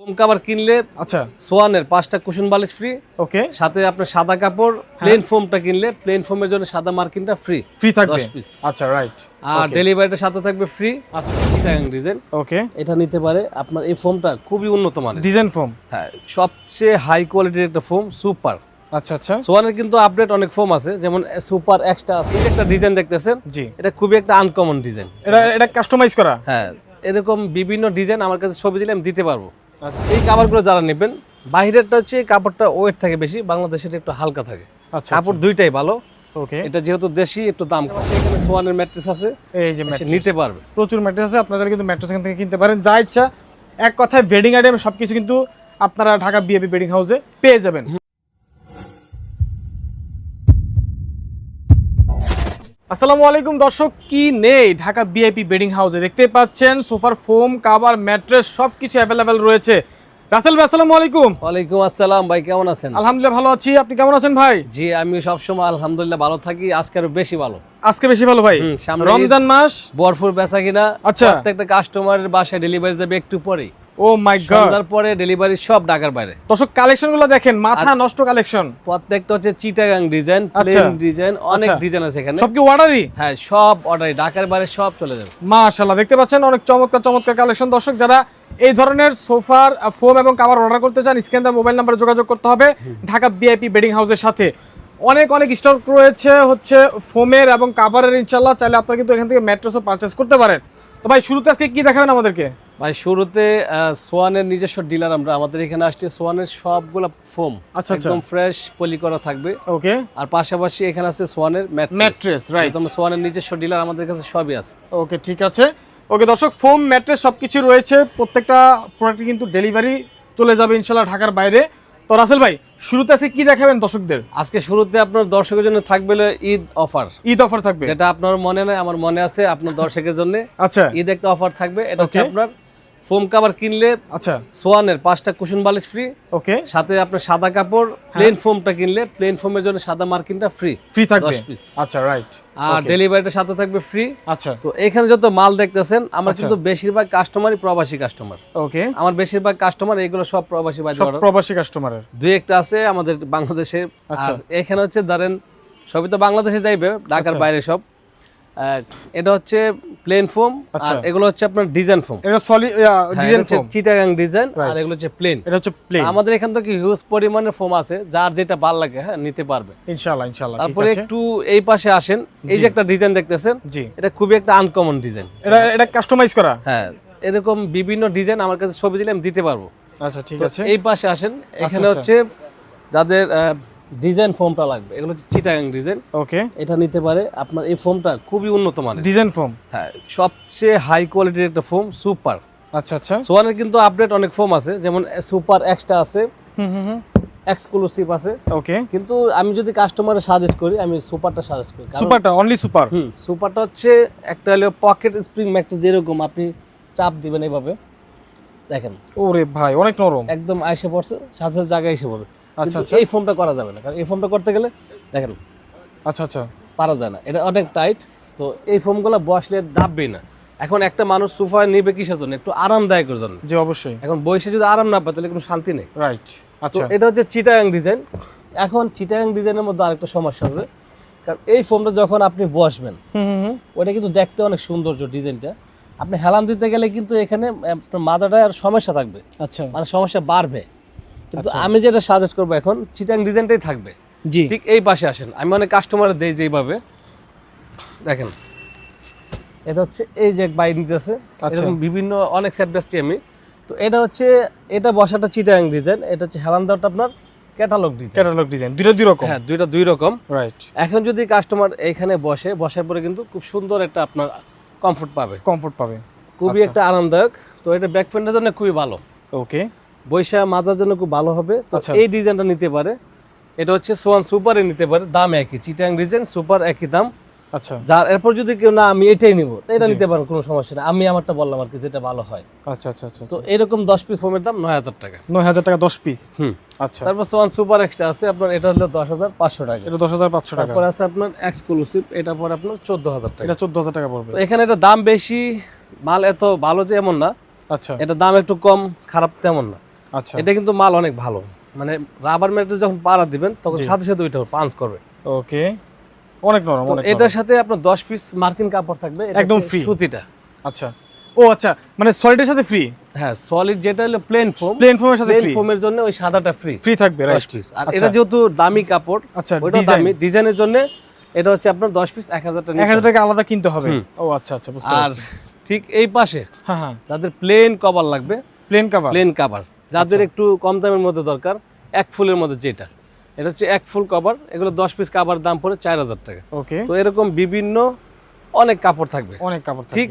Foam cover কিনলে আচ্ছা। সোয়ানের পাঁচটা কুশন বালিশ ফ্রি ওকে সাথে আপনার সাদা কাপড় প্লেন ফোমটা কিনলে প্লেন ফোমের জন্য সাদা মার্কিনটা ফ্রি ফ্রি থাকবে। 10 piece। আচ্ছা রাইট আর ডেলিভারিটা সাথে থাকবে ফ্রি আচ্ছা। চিটাগাং ডিজাইন ওকে এটা নিতে পারে আপনার এই ফোমটা খুবই উন্নত মানের। ডিজাইন ফোম হ্যাঁ সবচেয়ে হাই কোয়ালিটির একটা ফোম সুপার আচ্ছা আচ্ছা। সোয়ানের কিন্তু আপডেট অনেক ফোম আছে যেমন সুপার এক্সট্রা আছে একটা ডিজাইন দেখতেছেন জি। এটা খুবই একটা আনকমন ডিজাইন এটা এটা কাস্টমাইজ করা? হ্যাঁ এরকম বিভিন্ন ডিজাইন আমার কাছে ছবি দিলে আমি দিতে পারব। এই কাপড়গুলো যারা নেবেন বাহিরেরটা হচ্ছে কাপড়টা ওয়েট থাকে বেশি বাংলাদেশের একটু হালকা থাকে। আচ্ছা কাপড় দুইটাই ভালো। ওকে। এটা যেহেতু দেশি একটু দাম কম। এখানে সোয়ানের ম্যাট্রেস আছে। এই যে নিতে পারবে। প্রচুর ম্যাট্রেস আছে আপনারা কিন্তু ম্যাট্রেস এখান থেকে কিনতে পারেন। যা ইচ্ছা এক কথায় বেডিং আইটেম সবকিছু কিন্তু আপনারা ঢাকা বিএপি বেডিং হাউসে পেয়ে যাবেন। আসসালামু আলাইকুম দর্শক কি নেই? ঢাকা বিআইপি বেডিং হাউসে দেখতে পাচ্ছেন সোফার ফোম কাভার ম্যাট্রেস সবকিছু অ্যাভেলেবেল রয়েছে। রাসেল ভাই আসসালামু আলাইকুম। ওয়ালাইকুম আসসালাম ভাই কেমন আছেন? আলহামদুলিল্লাহ ভালো আছি। আপনি কেমন আছেন ভাই? জি আমি সবসময় আলহামদুলিল্লাহ ভালো থাকি। আজকে আরও বেশি ভালো। আজকে বেশি ভালো ভাই? রমজান মাস? বরফুর বেচা কিনা। আচ্ছা। প্রত্যেকটা কাস্টমারের বাসায় ডেলিভারি যাবে একটু পরেই। Oh my god. সন্ধ্যার পরে ডেলিভারি সব ঢাকার বাইরে। দর্শক কালেকশনগুলো দেখেন মাথা নষ্ট কালেকশন প্রত্যেকটা হচ্ছে চিটাগাং ডিজাইন। প্লেন ডিজাইন অনেক। ডিজাইন আছে এখানে। সব কি অর্ডারই হ্যাঁ সব অর্ডার ঢাকার বাইরে সব চলে যাবে। মাশাআল্লাহ দেখতে পাচ্ছেন অনেক চমৎকার চমৎকার কালেকশন দর্শক যারা এই ধরনের সোফার ফোম এবং কাভার অর্ডার করতে চান স্ক্যান দা মোবাইল নাম্বারে যোগাযোগ করতে হবে। ঢাকা বিআইপি বেডিং হাউসের সাথে। অনেক অনেক স্টক রয়েছে হচ্ছে ফোমের এবং কাভারের ইনশাল্লাহ চাইলে আপনারা কিন্তু এখান থেকে ম্যাট্রেসও পারচেস করতে পারেন। তো ভাই শুরুতে আজকে কি দেখাবেন আমাদেরকে? ভাই শুরুতে সোয়ানের নিজস্ব ডিলার আমরা আমাদের এখানে আসছে সোয়ানের সবগুলো ফোম আচ্ছা, আচ্ছা। একদম ফ্রেশ পলি করা থাকবে। ওকে আর পাশাপাশি এখানে আছে সোয়ানের Mattress, right. তোমরা সোয়ানের নিজস্ব ডিলার আমাদের কাছে সবই আছে। ওকে ঠিক আছে। ওকে দর্শক ফোম ম্যাট্রেস সব কিছু রয়েছে। প্রত্যেকটা প্রোডাক্ট কিন্তু ডেলিভারি চলে যাবে ইনশাল্লাহ ঢাকার বাইরে। তো রাসেল ভাই শুরুতে আজকে কি দেখাবেন দর্শকদের? আজকে শুরুতে আপনার দর্শকের জন্য থাকবে ঈদ অফার। ঈদ অফার থাকবে? যেটা আপনার মনে নাই আমার মনে আছে আপনার দর্শকের জন্য। আচ্ছা। ঈদ একটা অফার থাকবে এটা হচ্ছে আপনার ফোম কাভার কিনলে আচ্ছা। সোয়ানের পাঁচটা কুশন বালিশ ফ্রি ওকে। সাথে আপনার সাদা কাপড় হ্যাঁ। প্লেন ফোমটা কিনলে প্লেন ফোমের জন্য সাদা মার্কিনটা ফ্রি ফ্রি থাকবে। 10 piece। আচ্ছা রাইট আর ডেলিভারিটা সাথে থাকবে ফ্রি আচ্ছা। তো এখানে যত মাল দেখতেছেন আমার আচ্ছা। কিন্তু বেশিরভাগ কাস্টমারই প্রবাসী কাস্টমার ওকে আমার বেশিরভাগ কাস্টমার এগুলো সব প্রবাসী বাইরে সব প্রবাসী কাস্টমারের দুই একটা আছে আমাদের বাংলাদেশে। আচ্ছা। আর এখানে হচ্ছে ধরেন সবই তো বাংলাদেশে যাইবে ঢাকার আচ্ছা। বাইরে সব। এটা হচ্ছে প্লেন ফোম আচ্ছা। আর এগুলো হচ্ছে আপনার ডিজাইন ফোম এটা solid design foam Chittagong design আর এগুলো হচ্ছে প্লেন এটা হচ্ছে প্লেন আমাদের এখান থেকে হিউজ পরিমাণের ফোম আছে যার যেটা ভালো লাগে হ্যাঁ নিতে পারবে। ইনশাআল্লাহ ইনশাআল্লাহ তারপরে একটু এই পাশে আসেন এই যে একটা ডিজাইন দেখতেছেন জি। এটা খুবই একটা আনকমন ডিজাইন এটা এটা কাস্টমাইজ করা? হ্যাঁ এরকম বিভিন্ন ডিজাইন আমার কাছে ছবি দিলে আমি দিতে পারব। আচ্ছা ঠিক আছে। এই পাশে আসেন এখানে আচ্ছা। হচ্ছে যাদের ডিজাইন ফোমটা লাগবে। এগুলো হচ্ছে চিটাগাং ডিজাইন। ওকে। এটা নিতে পারে আপনার এই ফোমটা খুবই উন্নত মানের। ডিজাইন ফোম হ্যাঁ সবচেয়ে হাই কোয়ালিটির একটা ফোম সুপার। আচ্ছা আচ্ছা। সোয়ানের কিন্তু আপডেট অনেক ফোম আছে যেমন সুপার এক্সট্রা আছে। হুম হুম হুম। এক্সক্লুসিভ আছে। ওকে। কিন্তু আমি যদি কাস্টমারে সাজেস্ট করি আমি সুপারটা সাজেস্ট করি। সুপারটা অনলি সুপার? হুম সুপারটা হচ্ছে একটা হলো পকেট স্প্রিং ম্যাট্রেস যেরকম আপনি চাপ দিবেন এইভাবে দেখেন। ওরে ভাই অনেক নরম। একদম আইসে পড়ছে সাথে সাথে জায়গায় এসে পড়বে। আচ্ছা আচ্ছা। এই ফোমটা করা যাবে না কারণ এই ফোমটা করতে গেলে দেখেন আচ্ছা আচ্ছা। পারা যায় না। এটা অনেক টাইট তো এই ফোমগুলো বসলে দাববেই না। এখন একটা মানুষ সোফায় নিবে কিসের জন্য? একটু আরামদায়কের জন্য। জি অবশ্যই। এখন বসে যদি আরাম না পায় তাহলে কোনো শান্তি নেই। রাইট আচ্ছা। এটা হচ্ছে চিটাগাং ডিজাইন এখন চিটাগাং ডিজাইনের মধ্যে আরেকটা সমস্যা আছে। কারণ এই ফোমটা যখন আপনি বসবেন হুম হুম হুম। ওটা কিন্তু দেখতে অনেক সৌন্দর্য ডিজাইনটা আপনি হেলান দিতে গেলে কিন্তু এখানে আপনার মাথাটায় আর সমস্যা থাকবে। আচ্ছা। মানে সমস্যা বাড়বে। কিন্তু আচ্ছা। আমি যেটা সাজেস্ট করব এখন চিটাং ডিজাইনটাই থাকবে। জি। ঠিক এই পাশে আসেন। আমি অনেক কাস্টমার দেই যে এইভাবে দেখেন। এটা হচ্ছে এই যে বাইক নিতেছে। আচ্ছা। এরকম বিভিন্ন অনেক সেট বেসটি আমি। তো এটা হচ্ছে এটা বসাটা চিটাং ডিজাইন এটা হচ্ছে হেলান দেওয়াটা আপনার ক্যাটালগ ডিজাইন ক্যাটালগ ডিজাইন দুটো দুই রকম। হ্যাঁ দুইটা দুই রকম। রাইট এখন যদি কাস্টমার এইখানে বসে বসার পরে কিন্তু খুব সুন্দর একটা আপনার কমফোর্ট পাবে। কমফোর্ট পাবে। খুবই আচ্ছা। একটা আরামদায়ক। তো এটা ব্যাক প্যান্টের জন্য খুবই ভালো। ওকে বৈশা মাজার জন্য খুব ভালো হবে। আচ্ছা। এই ডিজাইনটা নিতে পারে। এটা হচ্ছে সোয়ান সুপারে নিতে পারে দাম একই। চিটাং ডিজাইন সুপার একই দাম। আচ্ছা। যার এরপর যদি কেউ না আমি এটাই নিব। এটা নিতে পারেন কোনো সমস্যা নেই। আমি আমারটা বললাম আর কি যেটা ভালো হয়। আচ্ছা আচ্ছা আচ্ছা তো এরকম দশ পিস ফোমের দাম নয় হাজার টাকা। নয় হাজার টাকা দশ পিস হুম। আচ্ছা। তারপর সোয়ান সুপার এক্সট্রা আছে আপনার এটা হলো দশ হাজার পাঁচশো টাকা। এটা দশ হাজার পাঁচশো টাকা। তারপর আছে আপনার এক্সক্লুসিভ এটা পরে আপনার চোদ্দ হাজার টাকা। এটা চোদ্দ হাজার টাকা পড়বে। এখানে এটা দাম বেশি মাল এত ভালো যে এমন না। আচ্ছা। এটা দাম একটু কম খারাপ তেমন না। আচ্ছা। এটা কিন্তু মাল অনেক ভালো। মানে রাবার ম্যাট্রেস যখন পাড়া দিবেন তখন সাথে সাথে ওইটা পাঞ্চ করবে। ওকে। অনেক নরম অনেক এটার সাথে আপনার দশ পিস মার্কিন কাপড় থাকবে একদম free। সুতিটা। আচ্ছা। ও আচ্ছা। মানে সলিডের সাথে ফ্রি হ্যাঁ সলিড যেটা হলো প্লেন ফোম প্লেন ফোমের সাথে প্লেন ফ্রি ফোমের জন্য ওই সাদাটা ফ্রি ফ্রি থাকবে রাইট পিস আর আচ্ছা। এটা যেহেতু দামি কাপড় আচ্ছা ওইটা দামি। ডিজাইনের জন্য এটা হচ্ছে আপনার দশ পিস এক হাজার টাকা এক হাজার টাকা আলাদা কিনতে হবে। ও আচ্ছা আচ্ছা বুঝতে পারছি। আর ঠিক এই পাশে হ্যাঁ হ্যাঁ। যাদের প্লেন কভার লাগবে। প্লেন কাভার প্লেন কাভার যাদের আচ্ছা। একটু কম দামের মধ্যে দরকার এক ফুলের মধ্যে যেটা। এটা হচ্ছে এক ফুল কভার এগুলো দশ পিস কাভার দাম পড়ে চার হাজার টাকা। ওকে। তো এরকম বিভিন্ন অনেক কাপড় থাকবে। অনেক কাপড় ঠিক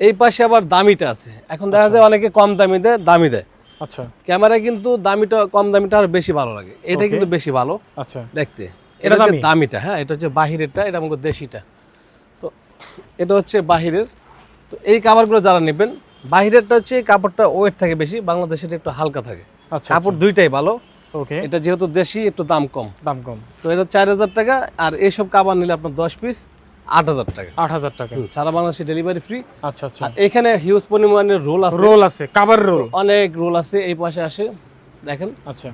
এই পাশে আবার দামিটা আছে। এখন দেখা যায় অনেকে কম দামি দেয় দামি দেয়। আচ্ছা। ক্যামেরায় কিন্তু দামিটা কম দামিটা আরও বেশি ভালো লাগে। এটা কিন্তু বেশি ভালো আচ্ছা। দেখতে। এটা হচ্ছে দামিটা হ্যাঁ এটা হচ্ছে বাহিরেরটা এটা আমাকে দেশিটা। তো এটা হচ্ছে বাহিরের। তো এই কাপড়গুলো যারা নেবেন বাহিরেরটা হচ্ছে কাপড়টা ওয়েট থাকে বেশি বাংলাদেশের একটু হালকা থাকে। আচ্ছা কাপড় দুইটাই ভালো। ওকে এটা যেহেতু দেশি একটু দাম কম। দাম কম। তো এটা চার হাজার টাকা আর এইসব কাপড় নিলে আপনার দশ পিস আট হাজার টাকা। আট হাজার টাকা। সারা বাংলাদেশে ডেলিভারি ফ্রি আচ্ছা আচ্ছা। আর এখানে হিউজ পরিমাণের রোল আছে। রোল আছে কাভার রোল অনেক রোল আছে এই পাশে আসে দেখেন। আচ্ছা।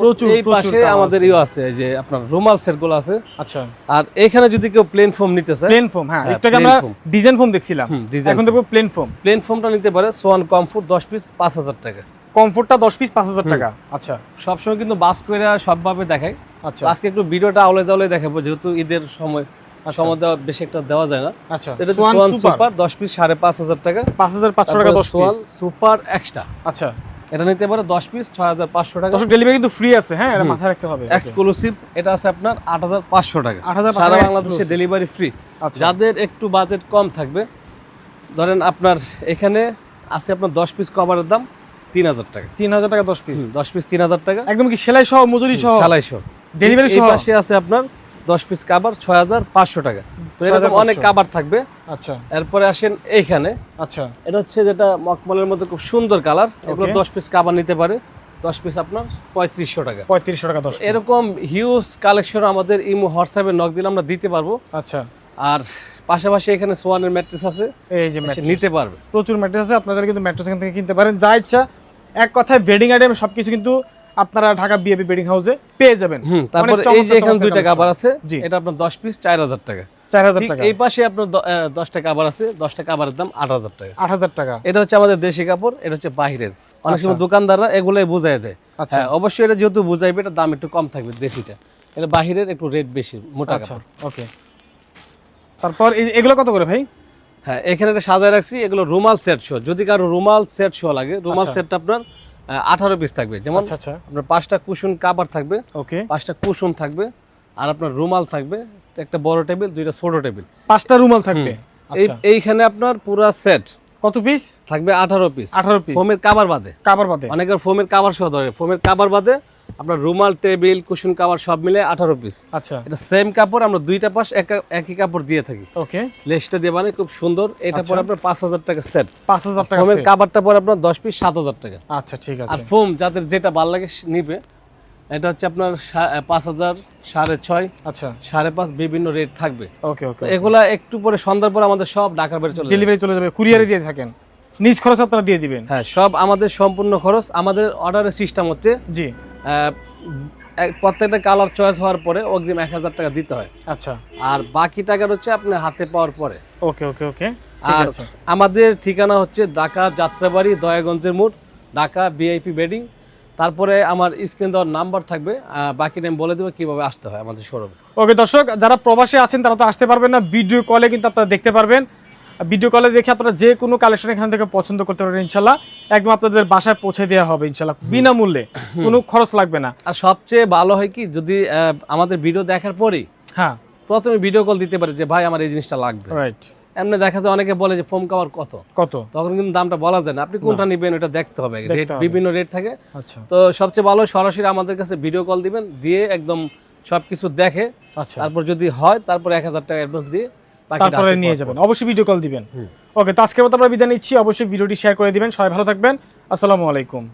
প্রচুর, এই পাশে আমাদের আছে। আছে যে আপনার রুমাল সেট আছে। আচ্ছা। আর এখানে যদি কেউ প্লেন ফোম নিতে চায় প্লেন ফোম হ্যাঁ হ্যাঁ, একটু আমরা ডিজাইন ফোম দেখছিলাম। এখন দেখব প্লেন ফোম প্লেন ফোমটা নিতে পারে সোয়ান কমফোর্ট দশ পিস পাঁচ হাজার টাকা। কমফোর্টটা দশ পিস পাঁচ হাজার টাকা। আচ্ছা। সবসময় কিন্তু বাস করে সবভাবে দেখাই। আচ্ছা। আজকে একটু ভিডিওটা আওলে জাওলে দেখাবো যেহেতু ঈদের সময় আচ্ছা। সময় দেওয়া বেশি একটা দেওয়া যায় না। আচ্ছা এটা সোয়ান সুপার। সুপার দশ পিস সাড়ে পাঁচ হাজার টাকা। পাঁচ হাজার পাঁচশো টাকা দশ সোয়ান পিস সুপার এক্সট্রা আচ্ছা। এটা নিতে পারে দশ পিস ছয় হাজার পাঁচশো টাকা। দশ ডেলিভারি কিন্তু ফ্রি আছে হ্যাঁ এটা মাথায় রাখতে হবে। এক্সক্লুসিভ এটা আছে আপনার আট হাজার পাঁচশো টাকা। 8,500 সারা বাংলাদেশে ডেলিভারি ফ্রি আচ্ছা। যাদের একটু বাজেট কম থাকবে ধরেন আপনার এখানে আছে আপনার দশ পিস কভারের দাম তিন হাজার টাকা। তিন হাজার টাকা দশ পিস দশ পিস তিন হাজার টাকা। একদম কি সেলাই সহ মজুরি সহ? সালাইশো ডেলিভারি এই সহ? পাশে আছে আপনার দশ পিস কাবার ছয় হাজার পাঁচশো টাকা। তো এরকম অনেক কাবার থাকবে। আচ্ছা। এরপরে আসেন এইখানে। আচ্ছা। এটা হচ্ছে যেটা মকমলের মধ্যে খুব সুন্দর কালার এগুলো দশ পিস কাবার নিতে পারে। দশ পিস আপনার পঁয়ত্রিশশো টাকা। পঁয়ত্রিশশো টাকা দশ এরকম হিউজ কালেকশন আমাদের ইমো হোয়াটসঅ্যাপে নক দিলে আমরা দিতে পারব। আচ্ছা। আর পাশাপাশি এখানে সোয়ানের ম্যাট্রেস আছে। এই যে নিতে পারবে। প্রচুর ম্যাট্রেস আছে আপনারা কিন্তু ম্যাট্রেস এখান থেকে কিনতে পারেন। যা ইচ্ছা এক কথায় বেডিং আইটেম সবকিছু কিন্তু আপনারা ঢাকা বিএপি বেডিং হাউসে পেয়ে যাবেন। তারপর এই যে এখানে দুইটা। কাবার আছে। এটা আপনার দশ পিস চার হাজার টাকা। চার হাজার ঠিক টাকা। এই পাশে আপনার দ- আহ, দশটা কাবার আছে দশটা কাবারের দাম আট হাজার টাকা। আট হাজার টাকা। এটা হচ্ছে আমাদের দেশি কাপড় এটা হচ্ছে বাহিরের। অনেক সময় আচ্ছা। দোকানদাররা এগুলোই বুঝাই দেয়। আচ্ছা। হ্যাঁ অবশ্যই এটা যেহেতু বুঝাইবে এটা দাম একটু কম থাকবে দেশিটা। এটা বাহিরের একটু রেট বেশি মোটা আচ্ছা কাপড়। ওকে তারপর এগুলো কত করে ভাই? হ্যাঁ এখানে একটা সাজায় রাখছি এগুলো রুমাল সেট শো যদি কারও রুমাল সেট শো লাগে রুমাল আচ্ছা। সেটটা আপনার আঠারো পিস থাকবে। যেমন আচ্ছা আচ্ছা। আপনার পাঁচটা কুশন কাবার থাকবে ওকে। পাঁচটা কুশন থাকবে আর আপনার রুমাল থাকবে একটা বড় টেবিল দুইটা ছোট টেবিল। পাঁচটা রুমাল থাকবে? আচ্ছা। এইখানে আপনার পুরো সেট কত পিস থাকবে আঠারো পিস আঠারো পিস ফোমের কাবার বাদে। কাবার বাদে। অনেকের ফোমের কাবার সহ ধরে। ফোমের কাবার বাদে আপনার রুমাল টেবিল কুশন কাবার সব মিলে আঠারো পিস আচ্ছা। এটা সেম কাপড় আমরা দুইটা পাশ একই কাপড় দিয়ে থাকি। ওকে। লেসটা দিয়ে মানে খুব সুন্দর। এটা আচ্ছা। পরে আপনার পাঁচ হাজার টাকা সেট পাঁচ হাজার টাকা ফোমের। পরে আপনার দশ পিস সাত হাজার টাকা। আচ্ছা ঠিক আছে। আর ফোম যাদের যেটা ভালো লাগে নিবে এটা হচ্ছে আপনার পাঁচ হাজার সাড়ে ছয় আচ্ছা। সাড়ে পাঁচ বিভিন্ন রেট থাকবে। ওকে ওকে এগুলা একটু পরে সন্ধ্যার পরে আমাদের সব ঢাকার বাইরে চলে ডেলিভারি চলে যাবে কুরিয়ারে দিয়ে থাকেন। নিজ খরচ আপনারা দিয়ে দিবেন। হ্যাঁ সব আমাদের সম্পূর্ণ খরচ। আমাদের অর্ডারের সিস্টেম হচ্ছে জি। প্রত্যেকটা কালার চয়েস হওয়ার পরে অগ্রিম এক হাজার টাকা দিতে হয়। আচ্ছা। আর বাকি টাকার হচ্ছে আপনি হাতে পাওয়ার পরে। ওকে ওকে ওকে। আর আমাদের ঠিকানা হচ্ছে ঢাকা যাত্রাবাড়ি দয়াগঞ্জের মোড় ঢাকা বিআইপি বেডিং। তারপরে আমার স্ক্রিন দেওয়ার নাম্বার থাকবে। বাকি নাম বলে দেবো কীভাবে আসতে হয় আমাদের শোরুমে ওকে দর্শক যারা প্রবাসে আছেন তারা তো আসতে পারবেন না। ভিডিও কলে কিন্তু আপনারা দেখতে পারবেন। ভিডিও কলে দেখে আপনারা যে কোনো কালেকশন এখান থেকে পছন্দ করতে পারবেন ইনশাল্লাহ একদম আপনাদের বাসায় পৌঁছে দেওয়া হবে ইনশাল্লাহ বিনামূল্যে। কোনো খরচ লাগবে না। আর সবচেয়ে ভালো হয় কি যদি আমাদের ভিডিও দেখার পরেই হ্যাঁ। প্রথমে ভিডিও কল দিতে পারে যে ভাই আমার এই জিনিসটা লাগবে। রাইট এমনি দেখা যায় অনেকে বলে যে ফোম কাভার কত? কত? তখন কিন্তু দামটা বলা যায় না। আপনি কোনটা নেবেন ওটা দেখতে হবে। রেট বিভিন্ন রেট থাকে। আচ্ছা। তো সবচেয়ে ভালো সরাসরি আমাদের কাছে ভিডিও কল দিবেন দিয়ে একদম সবকিছু দেখে আচ্ছা। তারপর যদি হয় তারপর এক হাজার টাকা অ্যাডভান্স দিয়ে তারপরে নিয়ে যাবেন। অবশ্যই ভিডিও কল দিবেন। ওকে তো আজকের মতো আমরা বিদায় নিচ্ছি। অবশ্যই ভিডিওটি শেয়ার করে দিবেন। সবাই ভালো থাকবেন। আসসালামু আলাইকুম।